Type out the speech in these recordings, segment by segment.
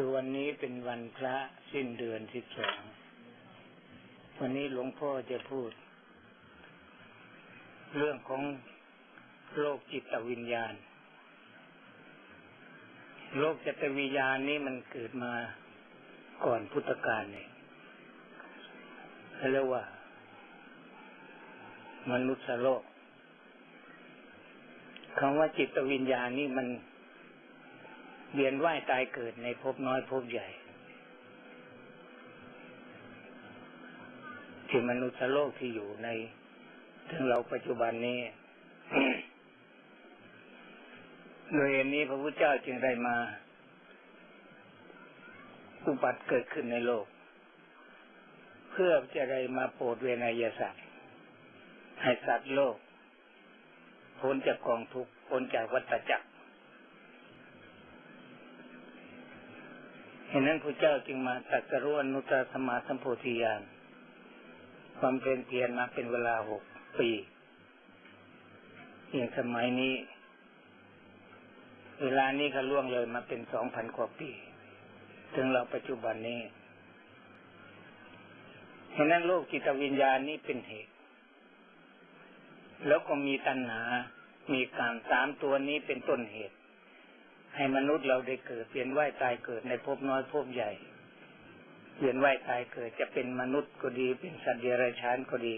คือวันนี้เป็นวันพระสิ้นเดือนสิบสอง วันนี้หลวงพ่อจะพูด เรื่องของโลกจิตวิญญาณโลกจิตวิญญาณนี้มันเกิดมาก่อนพุทธกาลเนี่ยเรียกว่า มนุษย์โลกคำว่าจิตวิญญาณนี่มัน เวียนว่ายตายเกิดในภพน้อยภพใหญ่ ที่มนุษย์โลกที่อยู่ในถึงเราปัจจุบันนี้โดยอันนี้พระพุทธเจ้าจึงได้มา อุบัติเกิดขึ้นในโลก เพื่อจะได้มาโปรดเวนยสัตว์ให้สัตว์โลกพ้นจากกองทุกข์พ้นจากวัฏจักร เห็นนั้นพระเจ้าจึงมาตัดสรุอนุตตรสมาสัมโพธิญาณความเป็นเพียรมาเป็นเวลาหกปีอย่างสมัยนี้ เวลานี้ก็ล่วงเลยมาเป็นสองพันกว่าปี ถึงเราปัจจุบันนี้เห็นนั้นโลกจิตวิญญาณนี้เป็นเหตุ แล้วก็มีตัณหา มีการสามตัวนี้เป็นต้นเหตุ ให้มนุษย์เราได้เกิดเปลี่ยนว่ายตายเกิดในภพน้อยภพใหญ่เปลี่ยนว่ายตายเกิดจะเป็นมนุษย์ก็ดี เป็นสัตว์เดรัจฉานก็ดี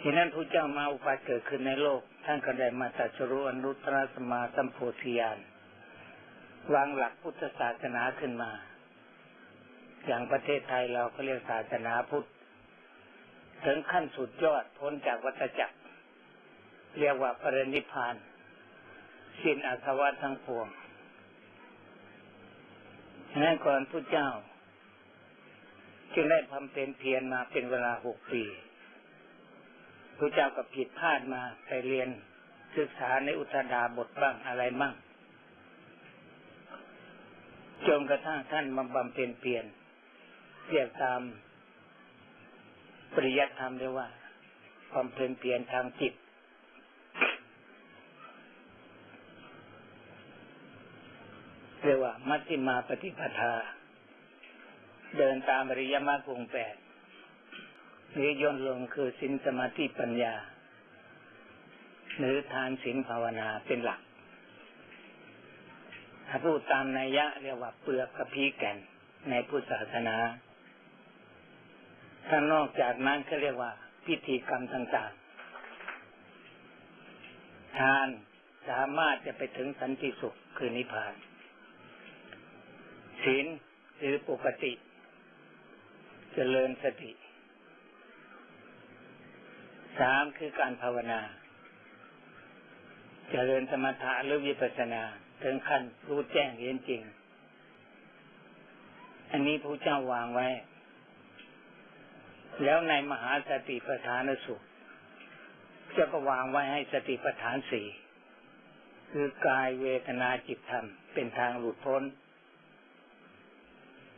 ทีนั้นพระเจ้ามาอุปาเกิดขึ้นในโลก ท่านก็ได้มาตัดสรุอนุตตรสมาสัมโพธิญาณวางหลักพุทธศาสนาขึ้นมา อย่างประเทศไทยเราก็เรียกศาสนาพุทธ ถึงขั้นสุดยอดพ้นจากวัฏจักร เรียกว่าปรินิพาน สิ้นอาสวะทั้งปวงฉะนั้นก่อนพระเจ้า จึงได้ทำเป็นเพียรมาเป็นเวลาหกปีพระเจ้าก็ผิดพลาดมาไปเรียนศึกษาในอุตดาบทบ้างอะไรบ้างจนกระทั่งท่านมาบำเพ็ญเพียรเรียกตามปริยัติธรรมเรียกว่าความเพียรเพียรทางจิต เรียกว่า มัชฌิมาปฏิปทา เดินตามอริยมรรคองแปดหรือย่นลงคือสินสมาธิปัญญา หรือทานสินภาวนาเป็นหลักถ้าพูดตามนัยยะเรียกว่าเปลือกกระพี้แก่นในพุทธศาสนา ถ้านอกจากนั้นก็เรียกว่า พิธีกรรมต่างๆ ทานสามารถจะไปถึงสันติสุขคือนิพพาน ศีลหรือปกติจเจริญสติสามคือการภาวนาจเจริญสมถะหรือวิปัสสนาถึงขั้นรู้แจ้งเห็นจริง อันนี้พระเจ้าวางไว้ แล้วในมหาสติปัฏฐานสุขจะก็วางไว้ให้สติปัฏฐานสี่คือกายเวทนาจิตธรรมเป็นทางหลุดพ้น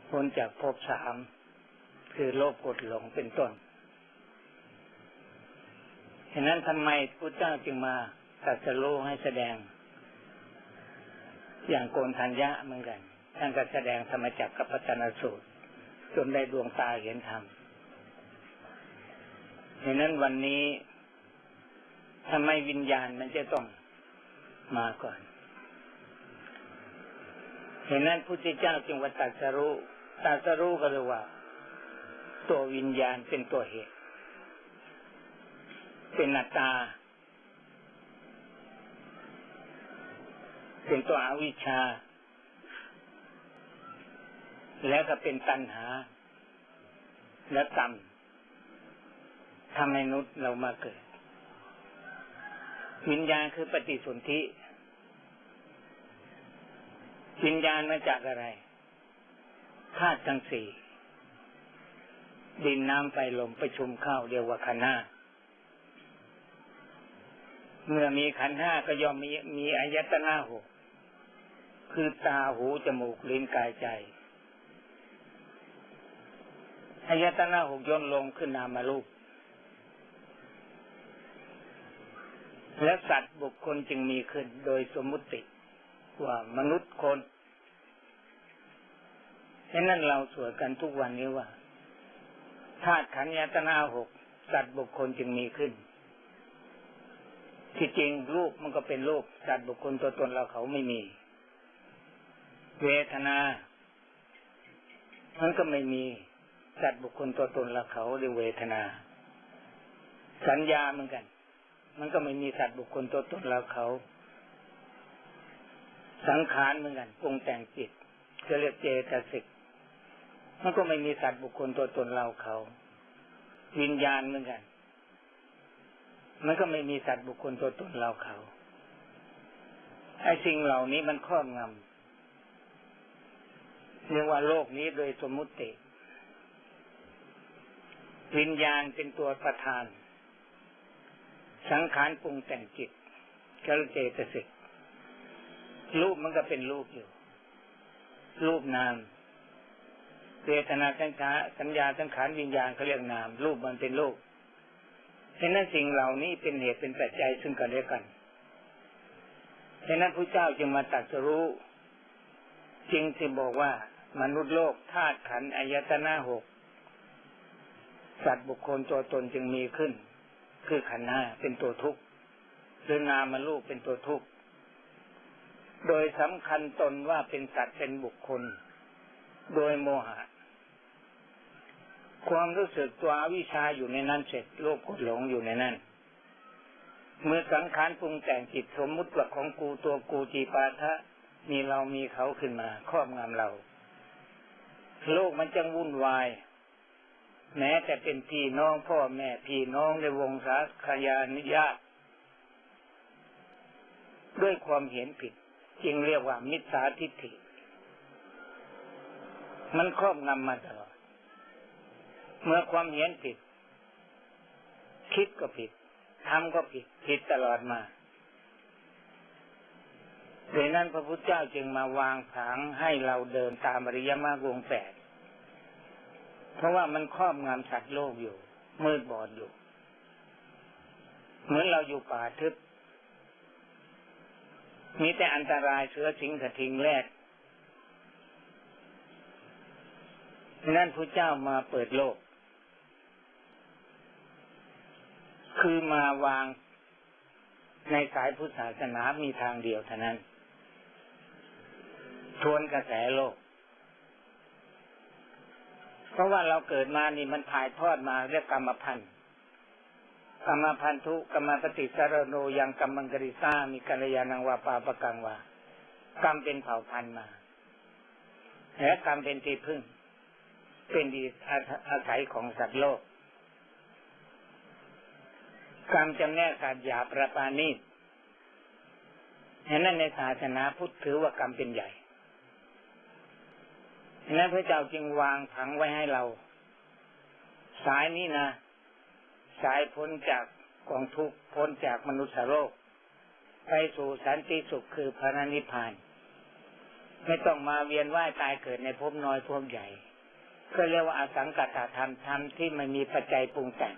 พ้นจากภพสามคือโลภกดหลงเป็นต้นฉะนั้นทำไมพระเจ้าจึงมาตัดสโลให้แสดง อย่างโกนทัญญะเหมือนกันท่านก็แสดงธรรมจักรกับปัตนสูตร จนได้ดวงตาเห็นธรรมฉะนั้นวันนี้ทำไมวิญญาณมันจะต้องมาก่อนเห็นนั้นพุทธเจ้าจึงวัตัดสรู้ ตาสรู้ก็เลยว่า ตัววิญญาณเป็นตัวเหตุ เป็นหนัตตา เป็นตัวอวิชชา แล้วก็เป็นตัณหา และกรรมทำให้นุษย์เรามาเกิด วิญญาณคือปฏิสนธิวิญญาณมาจากอะไร ธาตุทั้งสี่ดินน้ำไฟลมประชุมเข้าเรียกว่าขันห้าเมื่อมีขันห้าก็ย่อมมีมีอายตนะหกคือตาหูจมูกลิ้นกายใจอายตนะหกย่นลงขึ้นนามาลูกและสัตว์บุคคลจึงมีขึ้นโดยสมมุติว่ามนุษย์คน ฉะนั้นเราสวดกันทุกวันนี้ว่าธาตุขันยตนาหกสัตว์บุคคลจึงมีขึ้น ที่จริงรูปมันก็เป็นรูปสัตว์บุคคลตัวตนเราเขาไม่มี เวทนา มันก็ไม่มีสัตว์บุคคลตัวตนเราเขาเรียกเวทนา สัญญาเหมือนกัน มันก็ไม่มีสัตว์บุคคลตัวตนเราเขา สังขารเหมือนกันปรุงแต่งจิตจะเรียกเจตสิก มันก็ไม่มีสัตว์บุคคลตัวตนเราเขา วิญญาณเหมือนกัน มันก็ไม่มีสัตว์บุคคลตัวตนเราเขาไอ้สิ่งเหล่านี้มันครอบงำเรียกว่าโลกนี้โดยสมมุติวิญญาณเป็นตัวประธาน สังขารปรุงแต่งจิตกระเจตสิกรูปมันก็เป็นรูปอยู่ รูปนาม เวทนาสัญญาสัญญาสังขารวิญญาณเขาเรียกนาม รูปมันเป็นรูปฉะนั้นสิ่งเหล่านี้เป็นเหตุเป็นปัจจัยซึ่งกันและกันฉะนั้นพระเจ้าจึงมาตรัสรู้จริงที่บอกว่ามนุษย์โลกธาตุขันอายตนะหกสัตว์บุคคลตัวตนจึงมีขึ้น คือขันธ์ห้าเป็นตัวทุกข์หรือนามมาลูกเป็นตัวทุกข์โดยสำคัญตนว่าเป็นสัตว์เป็นบุคคล โดยโมหะ ความรู้สึกตัวอวิชาอยู่ในนั้นเสร็จโลกกดหลงอยู่ในนั้นเมื่อสังขารปรุงแต่งจิตสมมุติว่าของกูตัวกูจีปาทะมีเรามีเขาขึ้นมา ครอบงำเรา โลกมันจังวุ่นวาย แม้แต่เป็นพี่น้องพ่อแม่พี่น้องในวงศาคยานิญาตด้วยความเห็นผิด จึงเรียกว่ามิจฉาทิฏฐิ มันครอบงำมาตลอด เมื่อความเห็นผิด คิดก็ผิดทำก็ผิดผิดตลอดมาดังนั้นพระพุทธเจ้าจึงมาวางผังให้เราเดินตามอริยมรรควงแปด เพราะว่ามันครอบงำสัตว์โลกอยู่ มืดบอดอยู่ เหมือนเราอยู่ป่าทึบ มีแต่อันตรายเสือสิงกระทิงแรกนั่นพระเจ้ามาเปิดโลก คือมาวางในสายพุทธศาสนามีทางเดียวเท่านั้น ทวนกระแสโลก เพราะว่าเราเกิดมานี่มันถ่ายทอดมาเรียกกรรมพันธ์กรรมพันธุกรรมปฏิสารโนยังกรรมังกริซามีกัลยาณังวาปาปกังวากรรมเป็นเผ่าพันธุ์มาและกรรมเป็นที่พึ่ง เป็นดีอาศัยของสัตว์โลก กรรมจำแนกขาดหยาประปานีฉะนั้นในศาสนาพุทธถือว่ากรรมเป็นใหญ่ฉะนั้นพระเจ้าจึงวางผังไว้ให้เรา สายนี้นะ สายพ้นจากกองทุกข์พ้นจากมนุษย์โลก ไปสู่สันติสุขคือพระนิพพาน ไม่ต้องมาเวียนว่ายตายเกิดในภพน้อยภพใหญ่ ก็เรียกว่าอสังกัตธรรมธรรมที่ไม่มีปัจจัยปรุงแต่ง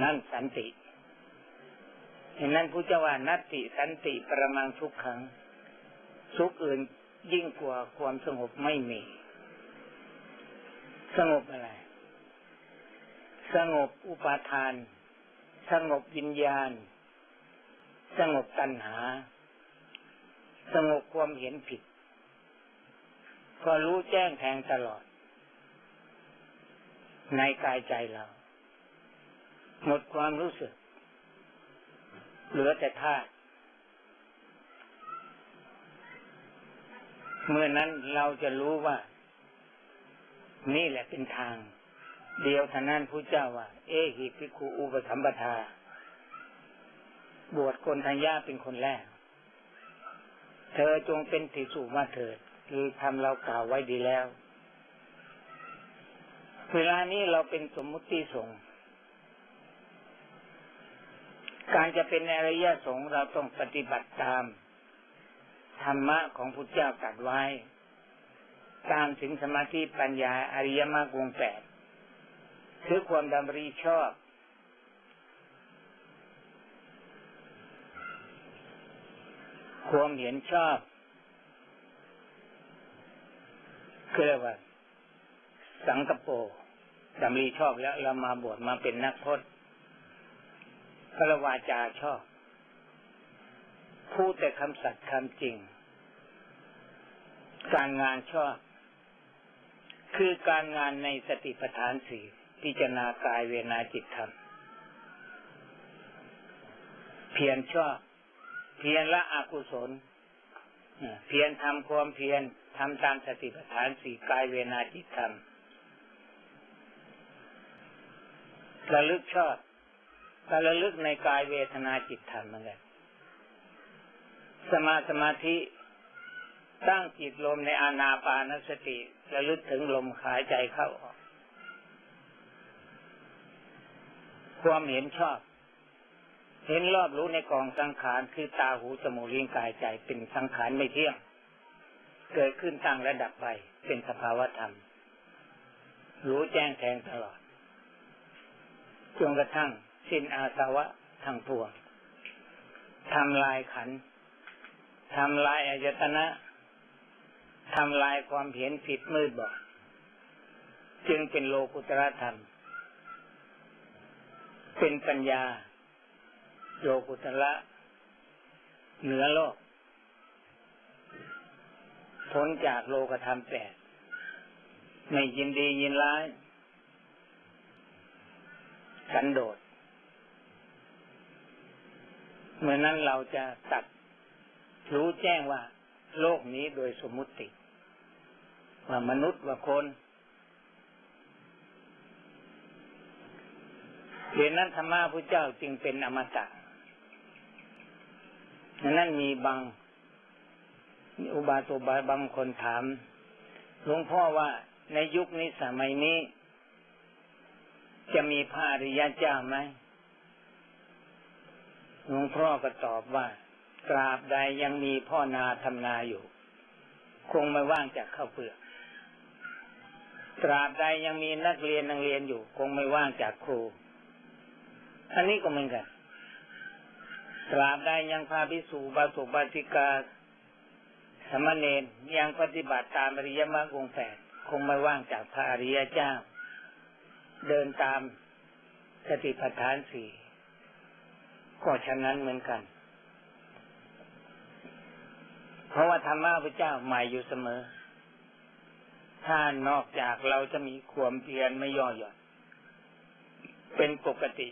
นั่นสันติเห็นนั้นผู้เจ้าว่านัตติสันติประมังทุกขังสุขอื่นยิ่งกว่าความสงบไม่มี สงบอะไร สงบอุปาทาน สงบวิญญาณ สงบตัณหา สงบความเห็นผิดพอรู้แจ้งแทงตลอด ในกายใจเรา หมดความรู้สึก เหลือแต่ธาตุเมื่อนั้นเราจะรู้ว่า นี่แหละเป็นทาง เดียวท่านั้นผู้เจ้าว่า เอหิพิคูอุปสัมปทา บวชคนทายาเป็นคนแรก เธอจงเป็นติสุมาเถิด คือทำเรากล่าวไว้ดีแล้ว เวลานี้เราเป็นสมมุติสงฆ์ การจะเป็นอริยสงฆ์เราต้องปฏิบัติตาม ธรรมะของพุทธเจ้าตรัสไว้ ตามถึงสมาธิปัญญาอริยมรรควงแปดคือความดำริชอบ ความเห็นชอบคือเรียกว่า สังกโปสำลีชอบแล้วเรามาบวชมาเป็นนักพจน์ พระวาจาชอบ พูดแต่คำสัตย์คำจริง การงานชอบ คือการงานในสติปัฏฐานสี่พิจารณากายเวนาจิตธรรม เพียรชอบ เพียรละอกุศลเพียรทำความเพียรทำตามสติปัฏฐานสี่กายเวนาจิตธรรมระลึกชอบ การระลึกในกายเวทนาจิตธรรมเหมือนกันสมาสมาธิตั้งจิตลมในอานาปานสติระลึกถึงลมหายใจเข้าออก ความเห็นชอบ เห็นรอบรู้ในกองสังขารคือตาหูจมูกลิ้นกายใจเป็นสังขารไม่เที่ยง เกิดขึ้นตั้งระดับไปเป็นสภาวธรรม รู้แจ้งแทงตลอดจนกระทั่ง สิ้นอาสวะทั้งปวงทำลายขันทำลายอายตนะทำลายความเห็นผิดมืดบอดจึงเป็นโลกุตระธรรม เป็นปัญญา โลกุตระเหนือโลกพ้นจากโลกธรรมแปดไม่ยินดียินร้าย สันโดษ เมื่อนั้นเราจะตัดรู้แจ้งว่า โลกนี้โดยสมมุติว่ามนุษย์ว่าคนเรียนนั้นธรรมะพระเจ้าจึงเป็นอมตะนั้นมีบางอุบาสบาบางคนถามหลวงพ่อว่าในยุคนี้สมัยนี้ จะมีพระอริยเจ้าไหม หลวงพ่อก็ตอบว่า กราบใดยังมีพ่อนาทำนาอยู่ คงไม่ว่างจากข้าวเปลือกตราบใดยังมีนักเรียนนักเรียนอยู่ คงไม่ว่างจากครู อันนี้ก็เหมือนกันตราบใดยังพาพิสูบาสุบาติกาสมณเณรยังปฏิบัติตามอริยมรรคองแปดคงไม่ว่างจากพระอริยเจ้า เดินตามสติปัฏฐานสี่ ก็ฉะนั้นเหมือนกัน เพราะว่าธรรมะพระเจ้าใหม่อยู่เสมอ ถ้านอกจากเราจะมีความเพียรไม่ย่อหย่อน เป็นปกติ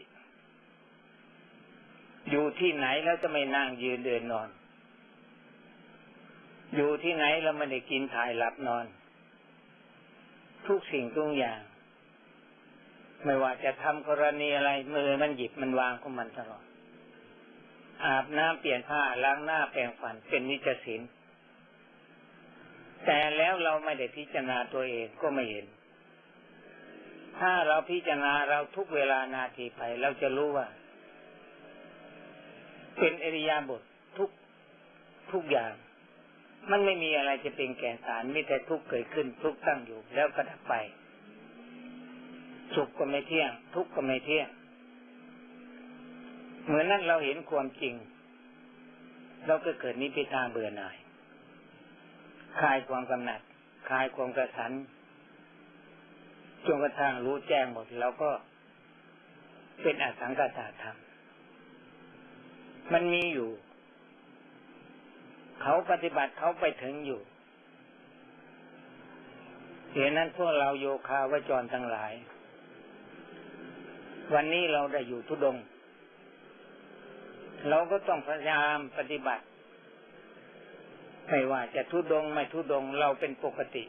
อยู่ที่ไหนแล้วจะไม่นั่งยืนเดินนอน อยู่ที่ไหนเราไม่ได้กินถ่ายหลับนอน ทุกสิ่งทุกอย่าง ไม่ว่าจะทำกรณีอะไรมือมันหยิบมันวางของมันตลอด อาบน้ำเปลี่ยนผ้าล้างหน้าแปรงฟันเป็นนิจศีลแต่แล้วเราไม่ได้พิจารณาตัวเองก็ไม่เห็น ถ้าเราพิจารณาเราทุกเวลานาทีไป เราจะรู้ว่า เป็นอริยาบททุกทุกอย่าง มันไม่มีอะไรจะเป็นแก่นสารมีแต่ทุกเกิดขึ้น ทุกตั้งอยู่แล้วก็ดับไป สุขก็ไม่เที่ยง ทุกข์ก็ไม่เที่ยง เหมือนนั้นเราเห็นความจริง เราก็เกิดนิพพิทาเบื่อหน่ายคลายความกำหนัดคลายความกระสันจนกระทั่งรู้แจ้งหมดเราก็เป็นอสังกตาธรรม มันมีอยู่ เขาปฏิบัติเขาไปถึงอยู่เหตุนั้นพวกเราโยคาวจรทั้งหลาย วันนี้เราได้อยู่ทุดง เราก็ต้องพยายามปฏิบัติ ไม่ว่าจะทุดงไม่ทุดงเราเป็นปกติ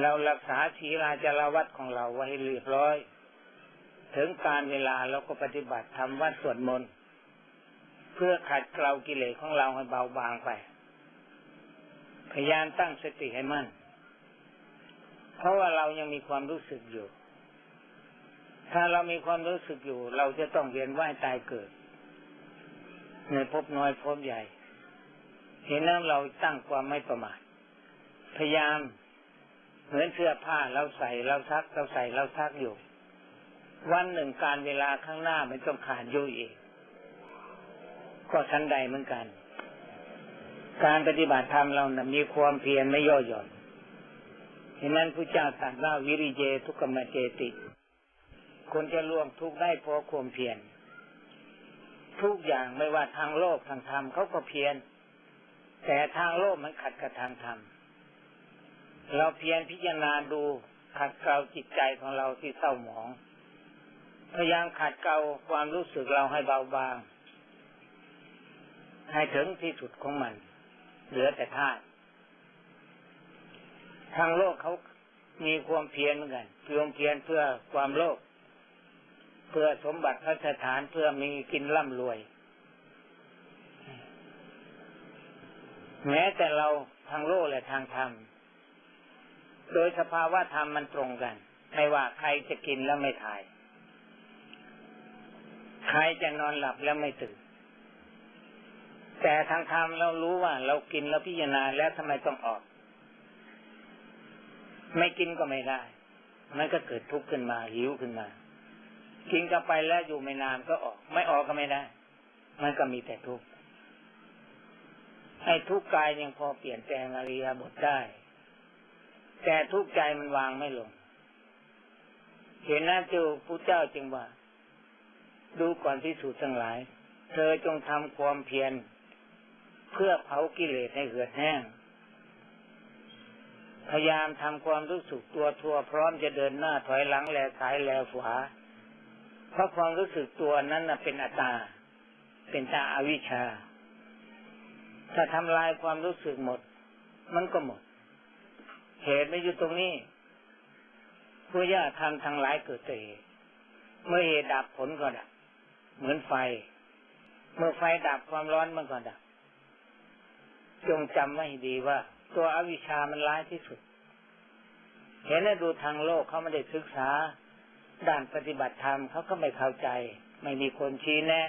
เรารักษาศีลาจารวัดของเราไว้เรียบร้อย ถึงการเวลาเราก็ปฏิบัติทำวัดสวดมนต์เพื่อขัดเกลากิเลสของเราให้เบาบางไป พยายามตั้งสติให้มั่น เพราะว่าเรายังมีความรู้สึกอยู่ ถ้าเรามีความรู้สึกอยู่ เราจะต้องเวียนว่ายตายเกิด ในภพน้อยภพใหญ่ เห็นนั้นเราตั้งความไม่ประมาทพยายามเหมือนเสื้อผ้าเราใส่เราซักเราใส่เราซักอยู่ วันหนึ่งการเวลาข้างหน้ามันต้องขาดยุ่ยเองก็ชั้นใดเหมือนกัน การปฏิบัติธรรมเรานะมีความเพียรไม่ย่อหย่อนฉะนั้นพระเจ้าตรัสว่าวิริเยทุกขมเจติ คนจะล่วงทุกได้เพราะความเพียรทุกอย่างไม่ว่าทางโลกทางธรรมเขาก็เพียรแต่ทางโลกมันขัดกับทางธรรมเราเพียรพิจารณาดูขัดเกลาจิตใจของเราที่เศร้าหมอง พยายามขัดเกลาความรู้สึกเราให้เบาบาง ให้ถึงที่สุดของมัน เหลือแต่ธาตุทางโลกเขามีความเพียรเหมือนกันเพียรเพียรเพื่อความโลภ เพื่อสมบัติพระสถานเพื่อมีกินร่ำรวย แม้แต่เราทางโลกและทางธรรม โดยสภาวะธรรมมันตรงกัน ไม่ว่าใครจะกินแล้วไม่ถ่าย ใครจะนอนหลับแล้วไม่ตื่น แต่ทางธรรมเรารู้ว่า เรากินแล้วพิจารณาแล้วทำไมต้องออก ไม่กินก็ไม่ได้ มันก็เกิดทุกข์ขึ้นมาหิวขึ้นมา กินก็ไปแล้วอยู่ไม่นานก็ออก ไม่ออกก็ไม่ได้ มันก็มีแต่ทุกข์ให้ทุกข์กายยังพอเปลี่ยนแปลงอริยบทได้ แต่ทุกข์ใจมันวางไม่ลง เห็นนั้นจูผู้เจ้าจึงว่า ดูก่อนที่สุดทั้งหลาย เธอจงทำความเพียรเพื่อเผากิเลสให้เหือดแห้ง พยายามทำความรู้สึกตัวทั่วพร้อมจะเดินหน้าถอยหลังแลซ้ายแลขวา เพราะความรู้สึกตัวนั้นนะเป็นอัตตา เป็นตาอาวิชชา ถ้าทำลายความรู้สึกหมด มันก็หมด เหตุไม่อยู่ตรงนี้ผู้ย่าทำทั้งหลายเกิดแต่เหตุเมื่อเหตุดับผลก็ดับ เหมือนไฟ เมื่อไฟดับความร้อนมันก็ดับ จงจำไว้ให้ดีว่า ตัวอวิชามันร้ายที่สุด เห็นได้ดูทางโลกเขาไม่ได้ศึกษา ด้านปฏิบัติธรรมเขาก็ไม่เข้าใจ ไม่มีคนชี้แนะ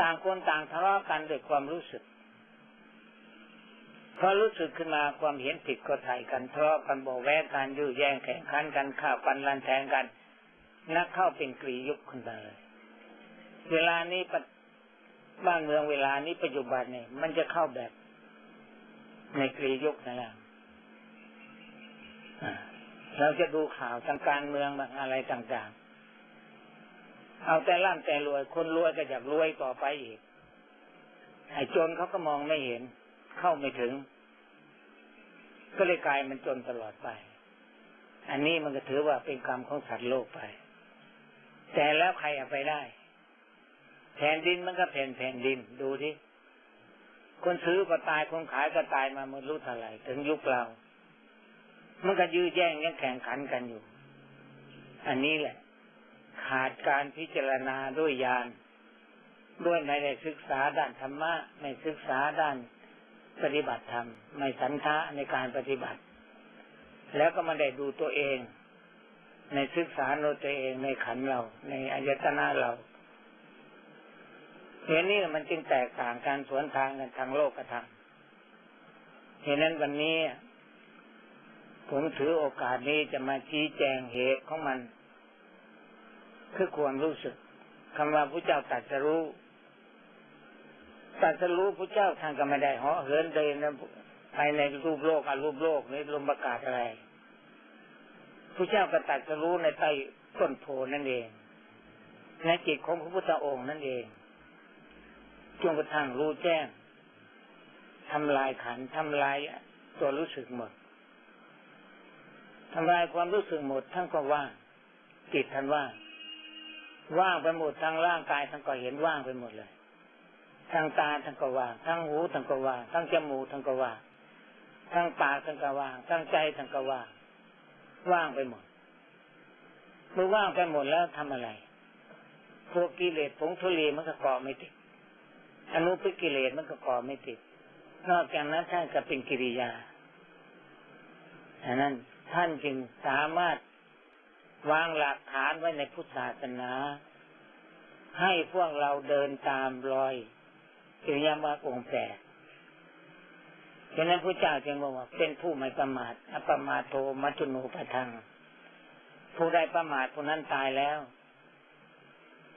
ต่างคนต่างทะเลาะกันด้วยความรู้สึกพอรู้สึกขึ้นมาความเห็นผิดก็ถ่ายกันทะเลาะกันบอกแวกกันยื้อแย่งแข่งขันกันฆ่าฟันรันแทงกัน นักเข้าเป็นกรียุคขึ้นมาเลยเวลานี้บ้านเมืองเวลานี้ปัจจุบันเนี่ยมันจะเข้าแบบในกรียุคนั่นแหละ เราจะดูข่าวทางการเมืองบางอะไรต่างๆ เอาแต่ร่ำแต่รวย คนรวยก็อยากรวยต่อไปอีก ไอ้จนเขาก็มองไม่เห็น เข้าไม่ถึง ก็เลยกลายมันจนตลอดไป อันนี้มันก็ถือว่าเป็นกรรมของสัตว์โลกไป แต่แล้วใครเอาไปได้แผ่นดินมันก็แผ่นแผ่นดินดูที่คนซื้อก็ตายคนขายก็ตายมาไม่รู้เท่าไหร่ถึงยุคเรา มันก็ยื้อแย่งยังแข่งขันกันอยู่ อันนี้แหละ ขาดการพิจารณาด้วยญาณด้วยไม่ได้ศึกษาด้านธรรมะ ไม่ศึกษาด้านปฏิบัติธรรม ไม่สันทะในการปฏิบัติ แล้วก็มาได้ดูตัวเอง ในศึกษาโนตัวเองในขันเรา ในอายตนะเราเห็นนี่มันจึงแตกต่างการสวนทางกันทางโลกกระทำเห็นนั้นวันนี้ ผมถือโอกาสนี้จะมาชี้แจงเหตุของมัน คือความรู้สึกคำว่าพระเจ้าตรัสรู้ตรัสรู้พระเจ้าทานก็ไม่ได้เหาะเหินเดินภายในรูปโลกอารูปโลกในลมประกาศอะไรพระเจ้าก็ตรัสรู้ในใต้ต้นโพนั่นเองในจิตของพระพุทธองค์นั่นเองจนกระทั่งรู้แจ้งทำลายขันทำลายตัวรู้สึกหมด ทำลายความรู้สึกหมดทั้งก็ว่างจิตท่านว่างว่างไปหมดทั้งร่างกายทั้งก็เห็นว่างไปหมดเลยทั้งตาทั้งก็ว่างทั้งหูทั้งก็ว่างทั้งจมูกทั้งก็ว่างทั้งปากทั้งก็ว่างทั้งใจทั้งก็ว่างว่างไปหมดเมื่อว่างไปหมดแล้วทำอะไรพวกกิเลสผงทุลีมันก็เกาะไม่ติดอนุปิกิเลสมันก็เกาะไม่ติด นอกจากนั้นท่านก็เป็นกิริยาอันนั้น ท่านจึงสามารถวางหลักฐานไว้ในพุทธศาสนา ให้พวกเราเดินตามรอยกิริยามรรคองค์แปดฉะนั้นพระเจ้าจึงบอกว่า เป็นผู้ไม่ประมาทอประมาทโทมัจุโนปะทัง ผู้ใดประมาทผู้นั้นตายแล้ว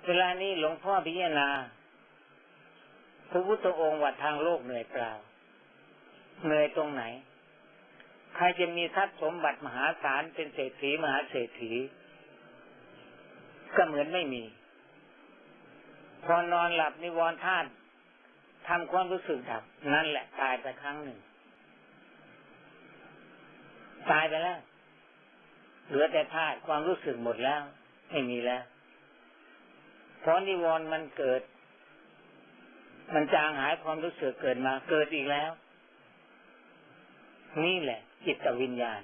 เวลานี้หลวงพ่อพิจารณาพระพุทธองค์ว่าทางโลกเหนื่อยเปล่า เหนื่อยตรงไหน ใครจะมีทรัพย์สมบัติมหาศาลเป็นเศรษฐีมหาเศรษฐี ก็เหมือนไม่มี พอนอนหลับนิวรณ์ธาตุทำความรู้สึกดับ นั่นแหละตายไปครั้งหนึ่ง ตายไปแล้ว เหลือแต่ธาตุความรู้สึกหมดแล้ว ไม่มีแล้วเพราะนิวรณ์มันเกิด มันจางหายความรู้สึกเกิดมาเกิดอีกแล้ว นี่แหละ จิตวิญญาณ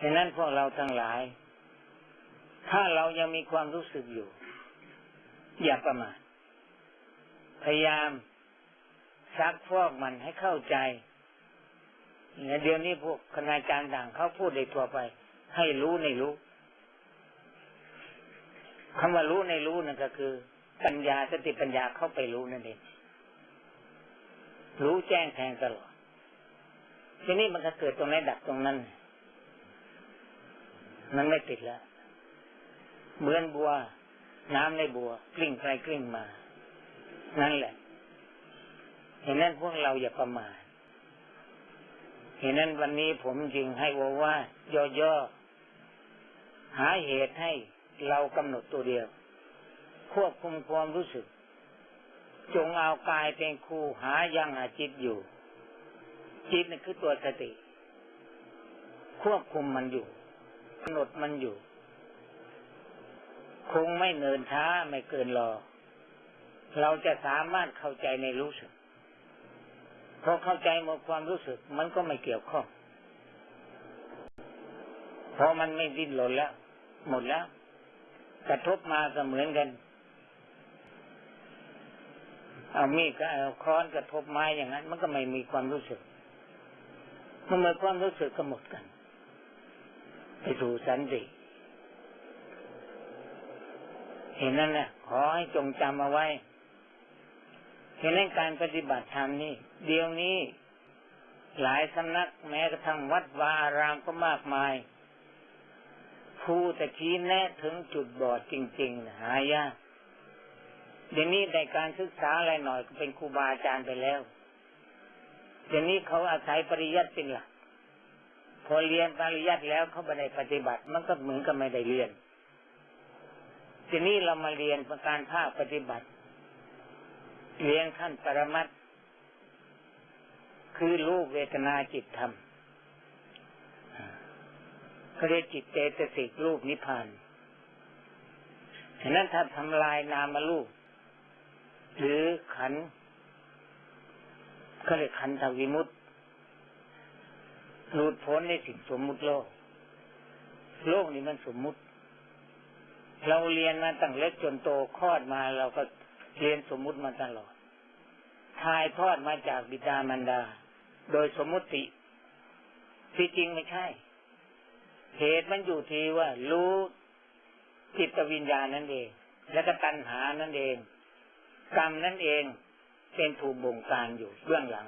ฉะนั้นพวกเราทั้งหลาย ถ้าเรายังมีความรู้สึกอยู่ อย่าประมาทพยายามซักฟอกมันให้เข้าใจเนี่ยเดี๋ยวนี้พวกคณาจารย์ต่างเขาพูดในทั่วไป ให้รู้ในรู้คำว่ารู้ในรู้นั่นก็คือ ปัญญาสติปัญญาเข้าไปรู้นั่นเองรู้แจ้งแทงตลอด ทีนี้มันก็เกิดตรงไหนดับตรงนั้น มันไม่ติดแล้ว เหมือนบัว น้ำในบัว กลิ้งไปกลิ้งมา นั่นแหละ เห็นนั้นพวกเราอย่าประมาทเห็นนั้นวันนี้ผมจึงให้ว่าว่าย่อๆหาเหตุให้เรากำหนดตัวเดียว ควบคุมความรู้สึก จงเอากายเป็นครูหายังหาจิตอยู่ จิตนั่คือตัวสติ ควบคุมมันอยู่กำหนดมันอยู่ คงไม่เนินช้าไม่เกินรอ เราจะสามารถเข้าใจในรู้สึกพอเข้าใจหมดความรู้สึก มันก็ไม่เกี่ยวข้องเพราะมันไม่ดิ้นหล่นแล้ว หมดแล้ว กระทบมาก็เหมือนกัน เอามีดก็เอาค้อนกระทบไม้อย่างนั้น มันก็ไม่มีความรู้สึก มันเมื่อความรู้สึกก็หมดกัน ไปสู่สันติเห็นนั่นแหละขอให้จงจำเอาไว้เห็นในการปฏิบัติธรรมนี่เดี๋ยวนี้หลายสำนักแม้กระทั่งวัดวาอารามก็มากมายผู้ต่ชี้แนะถึงจุดบอดจริงๆหายากเดี๋ยวนี้ในการศึกษาอะไรหน่อยก็เป็นครูบาอาจารย์ไปแล้ว เดี๋ยวนี้เขาอาศัยปริยัติเป็นหลักพอเรียนปริยัติแล้วเขาไม่ได้ปฏิบัติ มันก็เหมือนกับไม่ได้เรียนทีนี้เรามาเรียนประการภาคปฏิบัติ เรียนขั้นปรมัตคือรูปเวทนาจิตธรรมเขาเรียกจิตเจตสิกรูปนิพพานฉะนั้นถ้าทำลายนามารูป หรือขันเขาเรียกขันธวิมุตติหลุดพ้นในสิ่งสมมุติโลก โลกนี้มันสมมุติ เราเรียนมาตั้งเล็กจนโตคลอดมาเราก็เรียนสมมุติมาตลอดถ่ายทอดมาจากบิดามารดา โดยสมมุติที่จริงไม่ใช่ เหตุมันอยู่ที่ว่า รู้จิตวิญญาณนั่นเอง และก็ตัณหานั่นเอง กรรมนั่นเอง เป็นถูกบงการอยู่เบื้องหลัง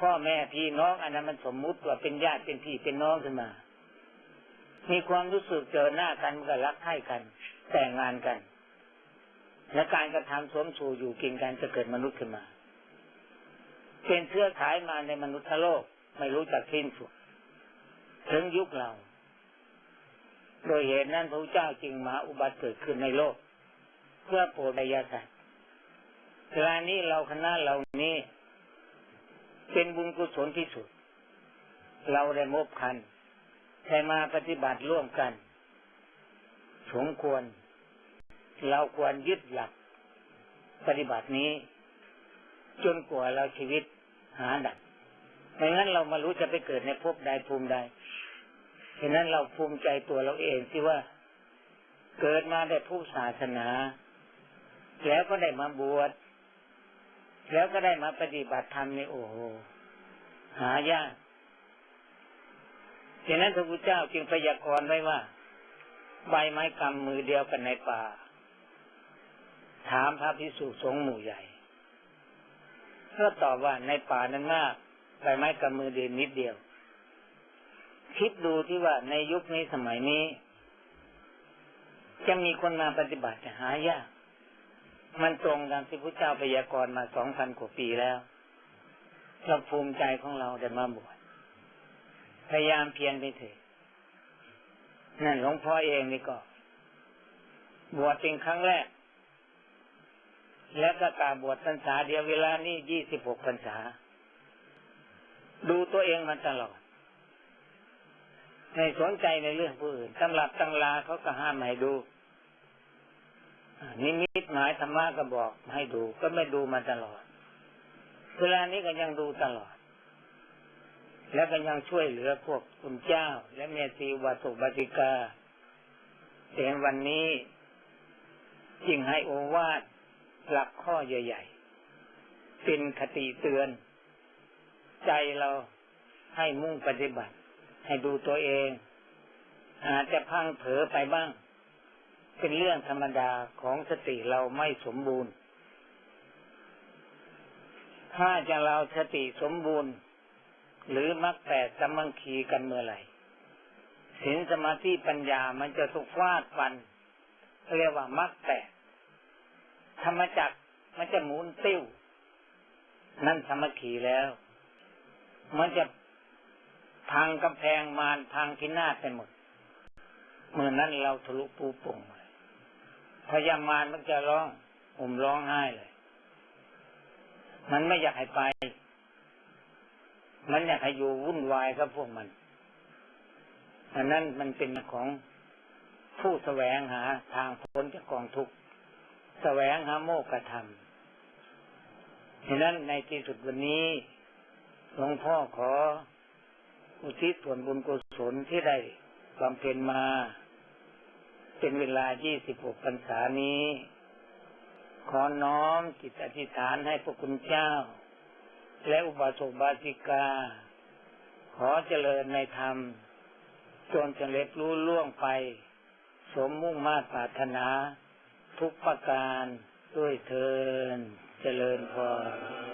พ่อแม่พี่น้องอันนั้นมันสมมุติว่าเป็นญาติเป็นพี่เป็นน้องขึ้นมา มีความรู้สึกเจอหน้ากันมันก็รักใคร่กัน แต่งงานกัน และการกระทำสวมสู่อยู่กินกันจะเกิดมนุษย์ขึ้นมา เป็นเชื้อสายมาในมนุษย์โลกไม่รู้จักสิ้นสุดถึงยุคเรา โดยเหตุนั้นพระเจ้าจึงมาอุบัติเกิดขึ้นในโลก เพื่อโปรดยาสัตว เวลานี้เราคณะเรานี้ เป็นบุญกุศลที่สุด เราได้มบคันได้มาปฏิบัติร่วมกัน สมควร เราควรยึดหลัก ปฏิบัตินี้ จนกว่าเราชีวิตหาดับไม่งั้นเรามารู้จะไปเกิดในภพใดภูมิใดฉะนั้นเราภูมิใจตัวเราเองที่ว่าเกิดมาได้ผู้ศาสนา แล้วก็ได้มาบวช แล้วก็ได้มาปฏิบัติธรรมในโอ้โหหายากฉะนั้นพระพุทธเจ้าจึงพยากรณ์ไว้ว่า ใบไม้กำมือเดียวกันในป่า ถามพระพิสุสงฆ์หมู่ใหญ่ก็ตอบว่าในป่านั้นมากใบไม้กำมือเดียวนิดเดียว คิดดูที่ว่าในยุคนี้สมัยนี้ จะมีคนมาปฏิบัติจะหายาก มันตรงกันที่พระเจ้าพยากรณ์มาสองพันกว่าปีแล้วเราภูมิใจของเราได้มาบวชพยายามเพียรไปเถิดนั่นหลวงพ่อเองนี่ก็ บวชเป็นครั้งแรก แล้วก็กาบวชพรรษาเดียวเวลานี้ยี่สิบหกพรรษา ดูตัวเองมันตลอดในสนใจในเรื่องผู้อื่นตำรับตำลาเขาก็ห้ามให้ดู นิมิตหมายธรรมะก็บอกให้ดู ก็ไม่ดูมาตลอด เวลานี้ก็ยังดูตลอด แล้วก็ยังช่วยเหลือพวกคุณเจ้า และเมตีวาสุบาติกาเห็นวันนี้จึงให้โอวาทหลักข้อใหญ่ๆ เป็นคติเตือน ใจเราให้มุ่งปฏิบัติ ให้ดูตัวเอง อาจจะพังเผลอไปบ้าง เป็นเรื่องธรรมดาของสติเราไม่สมบูรณ์ ถ้าจะเราสติสมบูรณ์ หรือมรรคแปดสมังคีกันเมื่อไหร่ศีลสมาธิปัญญามันจะถูกฟาดฟัน เรียกว่ามรรคแปดธรรมจักรมันจะหมุนติ้ว นั่นสมาคีแล้ว มันจะพังกำแพงมารพังพินาศไปหมดเมื่อนั้นเราทะลุปูปุ่ง พยามารมันจะร้องผมร้องไห้เลย มันไม่อยากให้ไป มันอยากให้อยู่วุ่นวายกับพวกมันอันนั้นมันเป็นของผู้แสวงหาทางพ้นจากกองทุกข์แสวงหาโมกขธรรมฉะนั้นในที่สุดวันนี้หลวงพ่อขออุทิศส่วนบุญกุศลที่ได้บำเพ็ญมา เป็นเวลา 26พรรษานี้ ขอน้อมจิตอธิษฐานให้พระคุณเจ้า และอุบาสกบาสิกา ขอเจริญในธรรม จนจะเล็บรู้ล่วงไป สมมุ่งมาตรปรารถนา ทุกประการด้วยเทินเจริญพร